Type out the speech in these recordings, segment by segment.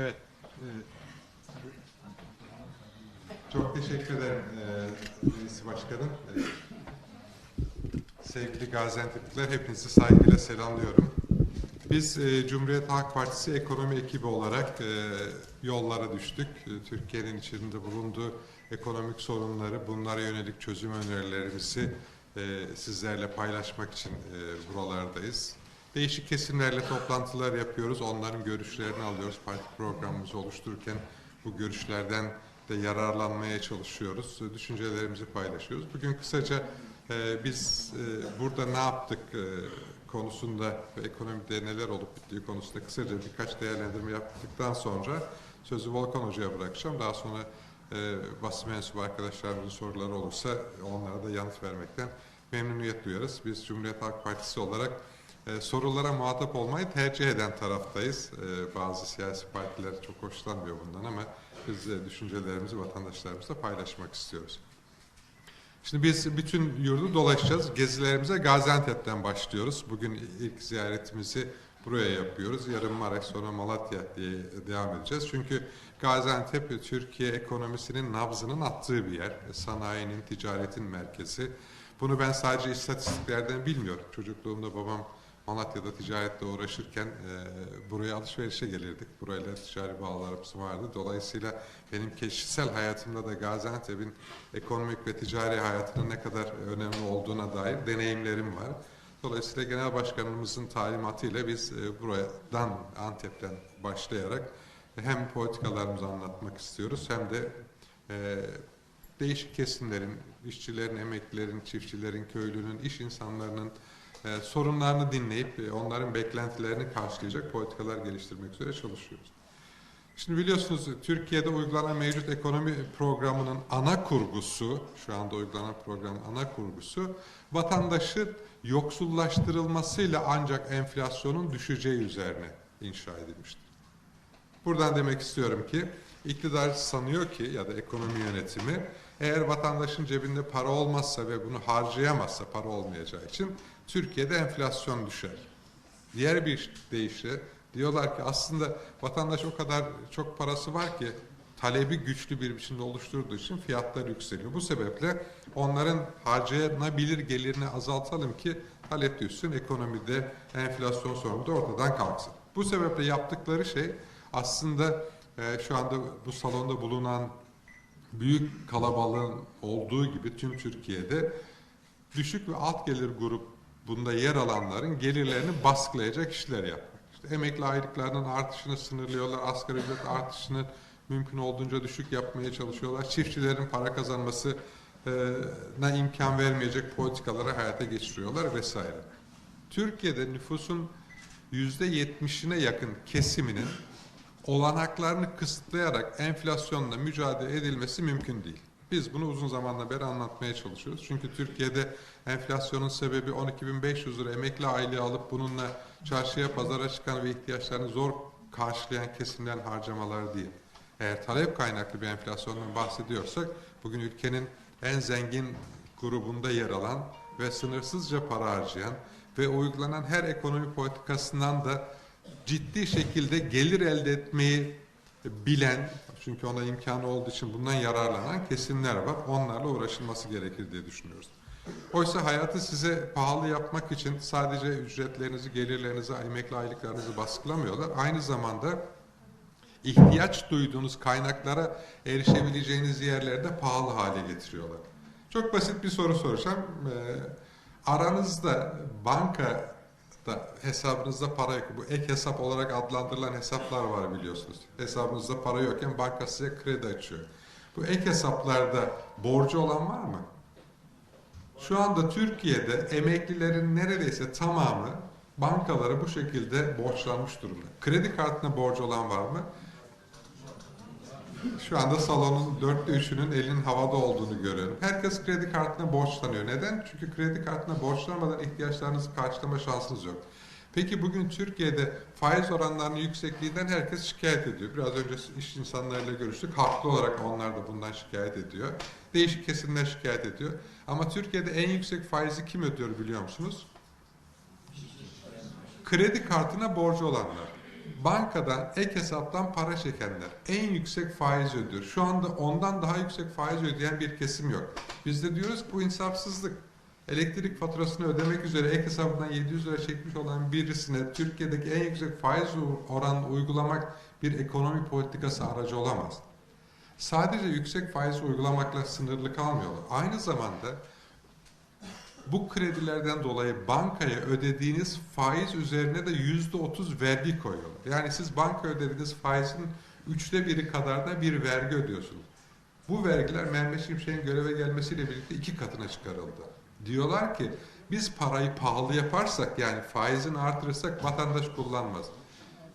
Evet. Ee, Çok teşekkür ederim e, Reis Başkanım. Ee, Sevgili Gaziantep'liler hepinizi saygıyla selamlıyorum. Biz e, Cumhuriyet Halk Partisi ekonomi ekibi olarak e, yollara düştük. E, Türkiye'nin içinde bulunduğu ekonomik sorunları, bunlara yönelik çözüm önerilerimizi e, sizlerle paylaşmak için e, buralardayız. Değişik kesimlerle toplantılar yapıyoruz. Onların görüşlerini alıyoruz. Parti programımızı oluştururken bu görüşlerden de yararlanmaya çalışıyoruz. Düşüncelerimizi paylaşıyoruz. Bugün kısaca e, biz e, burada ne yaptık e, konusunda ve ekonomide neler olup bittiği konusunda kısaca birkaç değerlendirme yaptıktan sonra sözü Volkan Hoca'ya bırakacağım. Daha sonra e, basın mensubu arkadaşlarımızın soruları olursa onlara da yanıt vermekten memnuniyet duyarız. Biz Cumhuriyet Halk Partisi olarak e, sorulara muhatap olmayı tercih eden taraftayız. E, bazı siyasi partiler çok hoşlanmıyor bundan ama biz e, düşüncelerimizi vatandaşlarımızla paylaşmak istiyoruz. Şimdi biz bütün yurdu dolaşacağız. Gezilerimize Gaziantep'ten başlıyoruz. Bugün ilk ziyaretimizi buraya yapıyoruz. Yarın Maraş sonra Malatya diye devam edeceğiz. Çünkü Gaziantep Türkiye ekonomisinin nabzının attığı bir yer. Sanayinin, ticaretin merkezi. Bunu ben sadece istatistiklerden bilmiyorum. Çocukluğumda babam Malatya'da ticaretle uğraşırken e, buraya alışverişe gelirdik. Burayla ticari bağlarımız vardı. Dolayısıyla benim kişisel hayatımda da Gaziantep'in ekonomik ve ticari hayatının ne kadar önemli olduğuna dair deneyimlerim var. Dolayısıyla Genel Başkanımızın talimatıyla biz e, buradan, Antep'ten başlayarak hem politikalarımızı anlatmak istiyoruz hem de e, değişik kesimlerin, işçilerin, emeklilerin, çiftçilerin, köylünün, iş insanlarının e, sorunlarını dinleyip e, onların beklentilerini karşılayacak politikalar geliştirmek üzere çalışıyoruz. Şimdi biliyorsunuz Türkiye'de uygulanan mevcut ekonomi programının ana kurgusu, şu anda uygulanan programın ana kurgusu vatandaşın yoksullaştırılmasıyla ancak enflasyonun düşeceği üzerine inşa edilmiştir. Buradan demek istiyorum ki iktidar sanıyor ki ya da ekonomi yönetimi eğer vatandaşın cebinde para olmazsa ve bunu harcayamazsa para olmayacağı için Türkiye'de enflasyon düşer. Diğer bir deyişle diyorlar ki aslında vatandaş o kadar çok parası var ki talebi güçlü bir biçimde oluşturduğu için fiyatlar yükseliyor. Bu sebeple onların harcayanabilir gelirini azaltalım ki talep düşsün, ekonomide enflasyon sorunu da ortadan kalksın. Bu sebeple yaptıkları şey aslında e, şu anda bu salonda bulunan büyük kalabalığın olduğu gibi tüm Türkiye'de düşük ve alt gelir grubunda yer alanların gelirlerini baskılayacak işler yapmak. İşte emekli aylıklarının artışını sınırlıyorlar, asgari ücret artışını mümkün olduğunca düşük yapmaya çalışıyorlar. Çiftçilerin para kazanması ne imkan vermeyecek politikaları hayata geçiriyorlar vesaire. Türkiye'de nüfusun yüzde yetmişine yakın kesiminin olanaklarını kısıtlayarak enflasyonla mücadele edilmesi mümkün değil. Biz bunu uzun zamandan beri anlatmaya çalışıyoruz. Çünkü Türkiye'de enflasyonun sebebi 12.500 lira emekli aylığı alıp bununla çarşıya pazara çıkan ve ihtiyaçlarını zor karşılayan kesimlerin harcamaları değil. Eğer talep kaynaklı bir enflasyondan bahsediyorsak bugün ülkenin en zengin grubunda yer alan ve sınırsızca para harcayan ve uygulanan her ekonomi politikasından da ciddi şekilde gelir elde etmeyi bilen, çünkü ona imkanı olduğu için bundan yararlanan kesimler var. Onlarla uğraşılması gerekir diye düşünüyoruz. Oysa hayatı size pahalı yapmak için sadece ücretlerinizi, gelirlerinizi, emekli aylıklarınızı baskılamıyorlar. Aynı zamanda ihtiyaç duyduğunuz kaynaklara erişebileceğiniz yerlerde pahalı hale getiriyorlar. Çok basit bir soru soracağım. Ee, aranızda banka da hesabınızda para yok. Bu ek hesap olarak adlandırılan hesaplar var biliyorsunuz. Hesabınızda para yokken banka size kredi açıyor. Bu ek hesaplarda borcu olan var mı? Şu anda Türkiye'de emeklilerin neredeyse tamamı bankalara bu şekilde borçlanmış durumda. Kredi kartına borcu olan var mı? Şu anda salonun dörtte üçünün elinin havada olduğunu görüyorum. Herkes kredi kartına borçlanıyor. Neden? Çünkü kredi kartına borçlanmadan ihtiyaçlarınızı karşılama şansınız yok. Peki bugün Türkiye'de faiz oranlarının yüksekliğinden herkes şikayet ediyor. Biraz önce iş insanlarıyla görüştük. Haklı olarak onlar da bundan şikayet ediyor. Değişik kesimler şikayet ediyor. Ama Türkiye'de en yüksek faizi kim ödüyor biliyor musunuz? Kredi kartına borcu olanlar. Bankadan, ek hesaptan para çekenler en yüksek faiz ödüyor. Şu anda ondan daha yüksek faiz ödeyen bir kesim yok. Biz de diyoruz ki bu insafsızlık. Elektrik faturasını ödemek üzere ek hesabından 700 lira çekmiş olan birisine Türkiye'deki en yüksek faiz oranını uygulamak bir ekonomi politikası aracı olamaz. Sadece yüksek faiz uygulamakla sınırlı kalmıyorlar. Aynı zamanda bu kredilerden dolayı bankaya ödediğiniz faiz üzerine de yüzde otuz vergi koyuyorlar. Yani siz banka ödediğiniz faizin üçte biri kadar da bir vergi ödüyorsunuz. Bu vergiler Mehmet Şimşek'in göreve gelmesiyle birlikte iki katına çıkarıldı. Diyorlar ki biz parayı pahalı yaparsak yani faizini artırırsak vatandaş kullanmaz.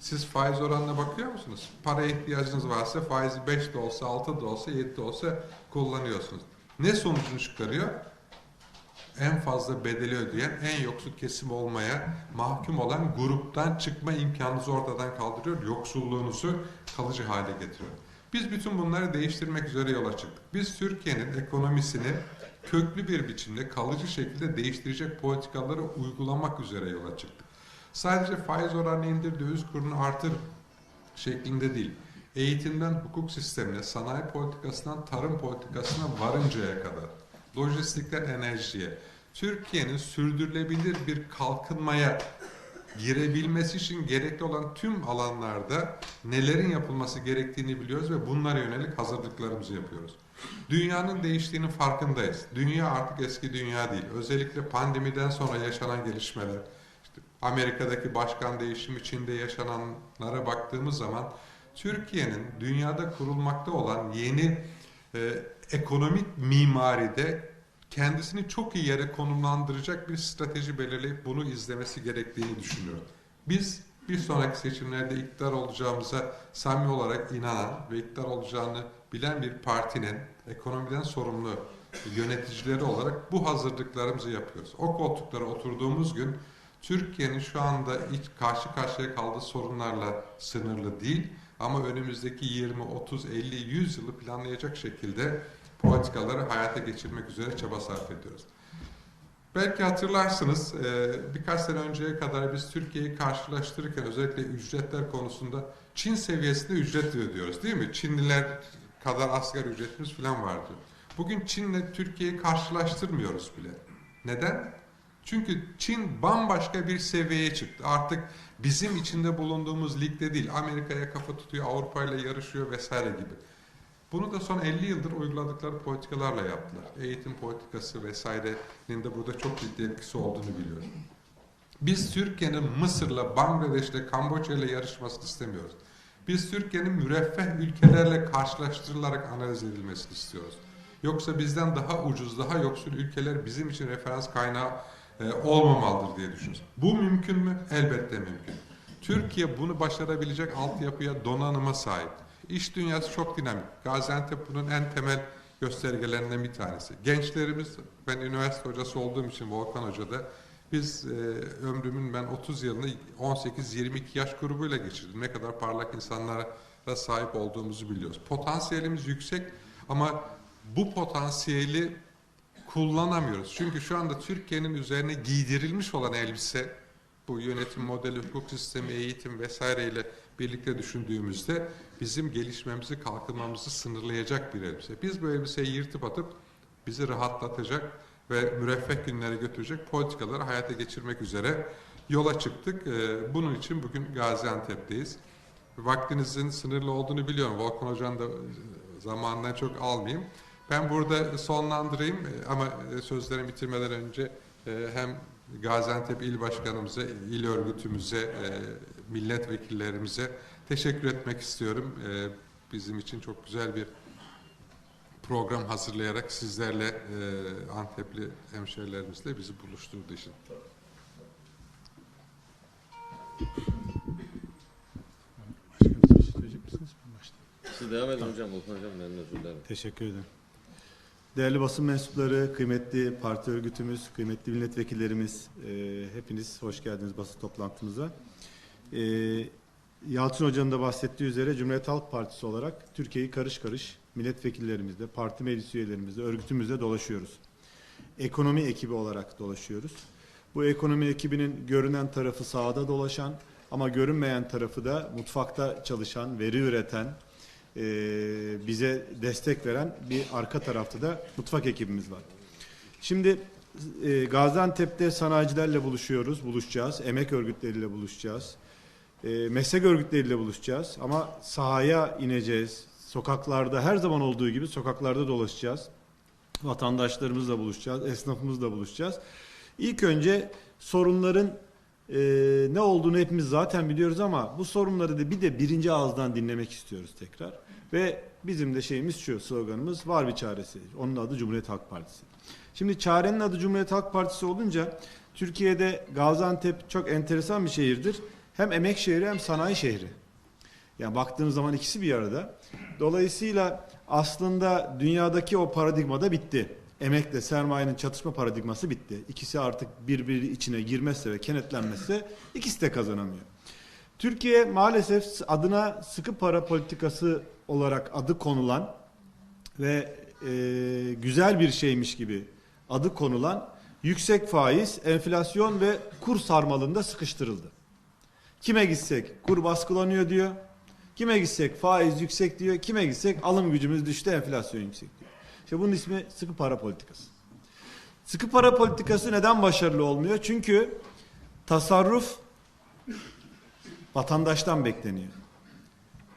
Siz faiz oranına bakıyor musunuz? Paraya ihtiyacınız varsa faizi 5 de olsa, 6 da olsa, 7 de olsa kullanıyorsunuz. Ne sonucunu çıkarıyor? En fazla bedeli ödeyen, en yoksul kesim olmaya mahkum olan gruptan çıkma imkanınızı ortadan kaldırıyor, yoksulluğunuzu kalıcı hale getiriyor. Biz bütün bunları değiştirmek üzere yola çıktık. Biz Türkiye'nin ekonomisini köklü bir biçimde kalıcı şekilde değiştirecek politikaları uygulamak üzere yola çıktık. Sadece faiz oranını indir, döviz kurunu artır şeklinde değil. Eğitimden hukuk sistemine, sanayi politikasından tarım politikasına varıncaya kadar lojistikten enerjiye, Türkiye'nin sürdürülebilir bir kalkınmaya girebilmesi için gerekli olan tüm alanlarda nelerin yapılması gerektiğini biliyoruz ve bunlara yönelik hazırlıklarımızı yapıyoruz. Dünyanın değiştiğinin farkındayız. Dünya artık eski dünya değil. Özellikle pandemiden sonra yaşanan gelişmeler, işte Amerika'daki başkan değişimi, Çin'de yaşananlara baktığımız zaman Türkiye'nin dünyada kurulmakta olan yeni e, ekonomik mimaride kendisini çok iyi yere konumlandıracak bir strateji belirleyip bunu izlemesi gerektiğini düşünüyorum. Biz bir sonraki seçimlerde iktidar olacağımıza samimi olarak inanan ve iktidar olacağını bilen bir partinin ekonomiden sorumlu yöneticileri olarak bu hazırlıklarımızı yapıyoruz. O koltuklara oturduğumuz gün Türkiye'nin şu anda iç karşı karşıya kaldığı sorunlarla sınırlı değil ama önümüzdeki 20, 30, 50, 100 yılı planlayacak şekilde politikaları hayata geçirmek üzere çaba sarf ediyoruz. Belki hatırlarsınız e, birkaç sene önceye kadar biz Türkiye'yi karşılaştırırken özellikle ücretler konusunda Çin seviyesinde ücret ödüyoruz değil mi? Çinliler kadar asgari ücretimiz falan vardı. Bugün Çin'le Türkiye'yi karşılaştırmıyoruz bile. Neden? Çünkü Çin bambaşka bir seviyeye çıktı. Artık bizim içinde bulunduğumuz ligde değil. Amerika'ya kafa tutuyor, Avrupa ile yarışıyor vesaire gibi. Bunu da son 50 yıldır uyguladıkları politikalarla yaptılar. Eğitim politikası vesairenin de burada çok ciddi etkisi olduğunu biliyorum. Biz Türkiye'nin Mısır'la, Bangladeş'le, Kamboçya ile yarışmasını istemiyoruz. Biz Türkiye'nin müreffeh ülkelerle karşılaştırılarak analiz edilmesini istiyoruz. Yoksa bizden daha ucuz, daha yoksul ülkeler bizim için referans kaynağı e, olmamalıdır diye düşünüyoruz. Bu mümkün mü? Elbette mümkün. Türkiye bunu başarabilecek altyapıya, donanıma sahip. İş dünyası çok dinamik. Gaziantep bunun en temel göstergelerinden bir tanesi. Gençlerimiz, ben üniversite hocası olduğum için Volkan Hoca'da, biz e, ömrümün ben 30 yılını 18-22 yaş grubuyla geçirdim. Ne kadar parlak insanlara sahip olduğumuzu biliyoruz. Potansiyelimiz yüksek ama bu potansiyeli kullanamıyoruz. Çünkü şu anda Türkiye'nin üzerine giydirilmiş olan elbise, bu yönetim modeli, hukuk sistemi, eğitim vesaireyle birlikte düşündüğümüzde bizim gelişmemizi, kalkınmamızı sınırlayacak bir elbise. Biz bu elbiseyi yırtıp atıp bizi rahatlatacak ve müreffeh günlere götürecek politikaları hayata geçirmek üzere yola çıktık. Ee, bunun için bugün Gaziantep'teyiz. Vaktinizin sınırlı olduğunu biliyorum. Volkan Hoca'nın da zamanından çok almayayım. Ben burada sonlandırayım e, ama e, sözlerimi bitirmeden önce e, hem Gaziantep İl Başkanımıza, il örgütümüze, milletvekillerimize teşekkür etmek istiyorum. Bizim için çok güzel bir program hazırlayarak sizlerle Antepli hemşerilerimizle bizi buluşturduğu için. Siz devam edin hocam. Volkan hocam ben özür dilerim. Teşekkür ederim. Değerli basın mensupları, kıymetli parti örgütümüz, kıymetli milletvekillerimiz, e, hepiniz hoş geldiniz basın toplantımıza. E, Yalçın Hoca'nın da bahsettiği üzere Cumhuriyet Halk Partisi olarak Türkiye'yi karış karış milletvekillerimizle, parti meclis üyelerimizle, örgütümüzle dolaşıyoruz. Ekonomi ekibi olarak dolaşıyoruz. Bu ekonomi ekibinin görünen tarafı sahada dolaşan Ama görünmeyen tarafı da mutfakta çalışan, veri üreten, e, bize destek veren bir arka tarafta da mutfak ekibimiz var. Şimdi e, Gaziantep'te sanayicilerle buluşuyoruz, buluşacağız. Emek örgütleriyle buluşacağız. E, meslek örgütleriyle buluşacağız. Ama sahaya ineceğiz. Sokaklarda her zaman olduğu gibi sokaklarda dolaşacağız. Vatandaşlarımızla buluşacağız, esnafımızla buluşacağız. İlk önce sorunların e, ne olduğunu hepimiz zaten biliyoruz ama bu sorunları da bir de birinci ağızdan dinlemek istiyoruz tekrar. Ve bizim de şeyimiz şu sloganımız var bir çaresi. Onun adı Cumhuriyet Halk Partisi. Şimdi çarenin adı Cumhuriyet Halk Partisi olunca Türkiye'de Gaziantep çok enteresan bir şehirdir. Hem emek şehri hem sanayi şehri. Yani baktığınız zaman ikisi bir arada. Dolayısıyla aslında dünyadaki o paradigma da bitti. Emekle sermayenin çatışma paradigması bitti. İkisi artık birbiri içine girmezse ve kenetlenmezse ikisi de kazanamıyor. Türkiye maalesef adına sıkı para politikası olarak adı konulan ve e, güzel bir şeymiş gibi adı konulan yüksek faiz, enflasyon ve kur sarmalında sıkıştırıldı. Kime gitsek kur baskılanıyor diyor. Kime gitsek faiz yüksek diyor. Kime gitsek alım gücümüz düştü, enflasyon yüksek diyor. İşte bunun ismi sıkı para politikası. Sıkı para politikası neden başarılı olmuyor? Çünkü tasarruf vatandaştan bekleniyor.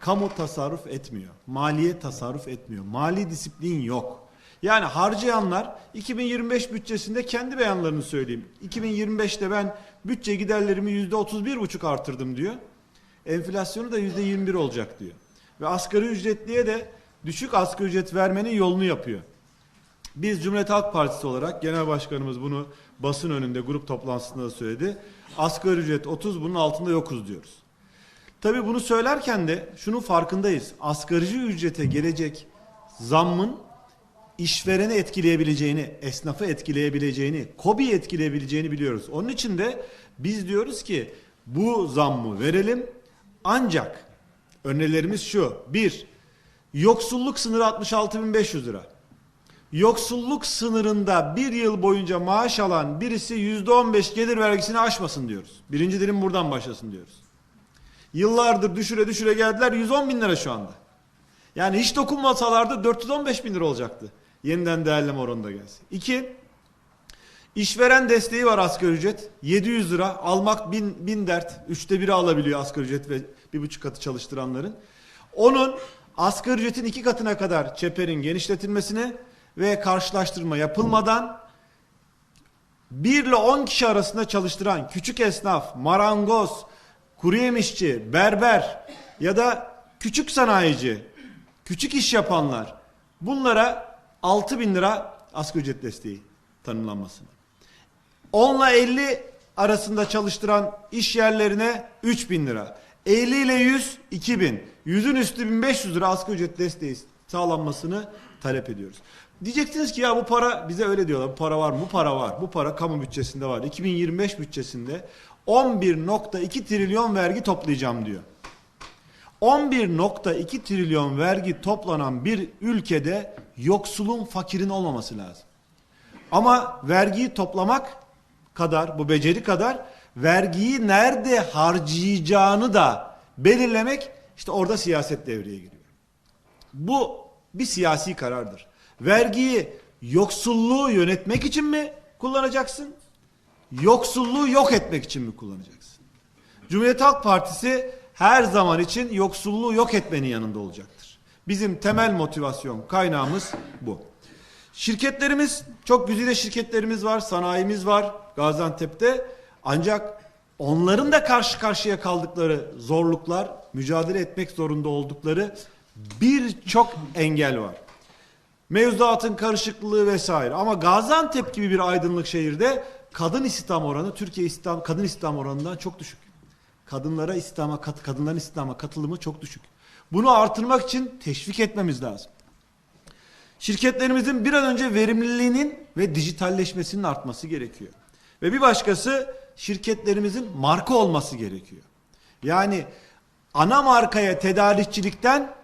Kamu tasarruf etmiyor. Maliye tasarruf etmiyor. Mali disiplin yok. Yani harcayanlar 2025 bütçesinde kendi beyanlarını söyleyeyim. 2025'te ben bütçe giderlerimi %31,5 artırdım diyor. Enflasyonu da %21 olacak diyor. Ve asgari ücretliye de düşük asgari ücret vermenin yolunu yapıyor. Biz Cumhuriyet Halk Partisi olarak genel başkanımız bunu basın önünde grup toplantısında da söyledi. Asgari ücret 30 bunun altında yokuz diyoruz. Tabii bunu söylerken de şunun farkındayız. Asgari ücrete gelecek zammın işvereni etkileyebileceğini, esnafı etkileyebileceğini, KOBİ'yi etkileyebileceğini biliyoruz. Onun için de biz diyoruz ki bu zammı verelim ancak önerilerimiz şu. Bir, yoksulluk sınırı 66.500 lira. Yoksulluk sınırında bir yıl boyunca maaş alan birisi %15 gelir vergisini aşmasın diyoruz. Birinci dilim buradan başlasın diyoruz. Yıllardır düşüre düşüre geldiler 110 bin lira şu anda. Yani hiç dokunmasalardı 415 bin lira olacaktı. Yeniden değerleme oranında gelsin. İki, işveren desteği var asgari ücret. 700 lira almak bin, bin dert. Üçte biri alabiliyor asgari ücret ve bir buçuk katı çalıştıranların. Onun asgari ücretin iki katına kadar çeperin genişletilmesini ve karşılaştırma yapılmadan 1 ile 10 kişi arasında çalıştıran küçük esnaf, marangoz, kuru yemişçi, berber ya da küçük sanayici, küçük iş yapanlar bunlara 6 bin lira asgari ücret desteği tanımlanmasını. 10 ile 50 arasında çalıştıran iş yerlerine 3 bin lira. 50 ile 100 2 bin. 100'ün üstü 1500 lira asgari ücret desteği sağlanmasını talep ediyoruz. Diyeceksiniz ki ya bu para bize öyle diyorlar. Bu para var mı? Bu para var. Bu para kamu bütçesinde var. 2025 bütçesinde 11.2 trilyon vergi toplayacağım diyor. 11.2 trilyon vergi toplanan bir ülkede yoksulun fakirin olmaması lazım. Ama vergiyi toplamak kadar, bu beceri kadar vergiyi nerede harcayacağını da belirlemek işte orada siyaset devreye giriyor. Bu bir siyasi karardır. Vergiyi yoksulluğu yönetmek için mi kullanacaksın? Yoksulluğu yok etmek için mi kullanacaksın? Cumhuriyet Halk Partisi her zaman için yoksulluğu yok etmenin yanında olacaktır. Bizim temel motivasyon kaynağımız bu. Şirketlerimiz çok güzide şirketlerimiz var, sanayimiz var Gaziantep'te. Ancak onların da karşı karşıya kaldıkları zorluklar, mücadele etmek zorunda oldukları birçok engel var. Mevzuatın karışıklığı vesaire. Ama Gaziantep gibi bir aydınlık şehirde kadın istihdam oranı Türkiye istihdam kadın istihdam oranından çok düşük. Kadınlara istihdama kat, kadınların istihdama katılımı çok düşük. Bunu artırmak için teşvik etmemiz lazım. Şirketlerimizin bir an önce verimliliğinin ve dijitalleşmesinin artması gerekiyor. Ve bir başkası şirketlerimizin marka olması gerekiyor. Yani ana markaya tedarikçilikten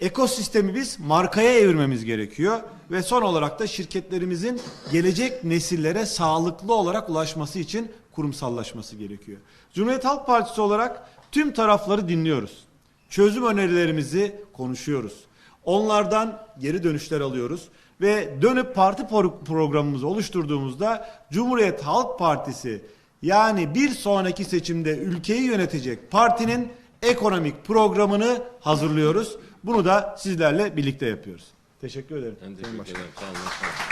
ekosistemi biz markaya evirmemiz gerekiyor. Ve son olarak da şirketlerimizin gelecek nesillere sağlıklı olarak ulaşması için kurumsallaşması gerekiyor. Cumhuriyet Halk Partisi olarak tüm tarafları dinliyoruz. Çözüm önerilerimizi konuşuyoruz. Onlardan geri dönüşler alıyoruz ve dönüp parti pro- programımızı oluşturduğumuzda Cumhuriyet Halk Partisi yani bir sonraki seçimde ülkeyi yönetecek partinin ekonomik programını hazırlıyoruz. Bunu da sizlerle birlikte yapıyoruz. Teşekkür ederim. Ben teşekkür ederim. Sağ olun. Sağ olun.